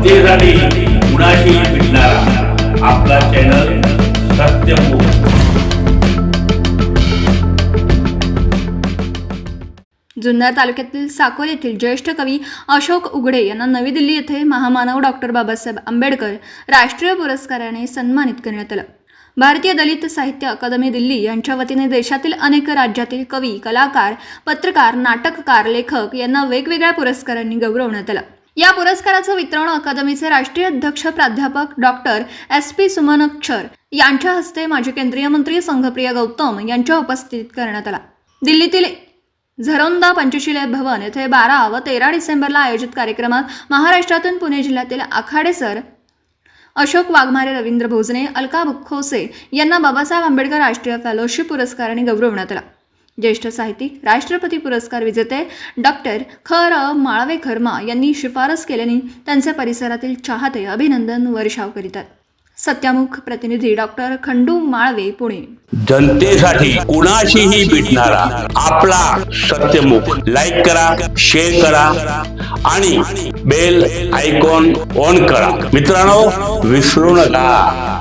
जनतेसाठी कुणाशी भेटणारा आपला चॅनल सत्यमुख जुन्नर तालुक्यातील साकोर येथील ज्येष्ठ कवी अशोक उघडे यांना नवी दिल्ली येथे महामानव डॉक्टर बाबासाहेब आंबेडकर राष्ट्रीय पुरस्काराने सन्मानित करण्यात आलं. भारतीय दलित साहित्य अकादमी दिल्ली यांच्या वतीने देशातील अनेक राज्यातील कवी कलाकार पत्रकार नाटककार लेखक यांना वेगवेगळ्या पुरस्कारांनी गौरवण्यात आलं. या पुरस्काराचं वितरण अकादमीचे राष्ट्रीय अध्यक्ष प्राध्यापक डॉक्टर एस पी सुमनक्षर यांच्या हस्ते माजी केंद्रीय मंत्री संघप्रिया गौतम यांच्या उपस्थितीत करण्यात आला. दिल्लीतील झरोंदा पंचशिले भवन येथे बारा व तेरा डिसेंबरला आयोजित कार्यक्रमात महाराष्ट्रातून पुणे जिल्ह्यातील आखाडे सर अशोक वाघमारे रवींद्र भोजने अलका खोसे यांना बाबासाहेब आंबेडकर राष्ट्रीय फेलोशिप पुरस्काराने गौरवण्यात आला. ज्येष्ठ साहित्यिक राष्ट्रपती पुरस्कार विजेते डॉक्टर ख र माळवे खर्मा यांनी शिफारस केल्याने त्यांचे परिसरातील चाहते अभिनंदन वर्षाव करीतात. सत्यामुख प्रतिनिधी डॉक्टर खंडू माळवे पुणे. जनतेसाठी कुणाशीही भेटणारा आपला सत्यमुख लाईक करा शेअर करा आणि बेल आयकॉन ऑन करा. मित्रांनो विसरू नका.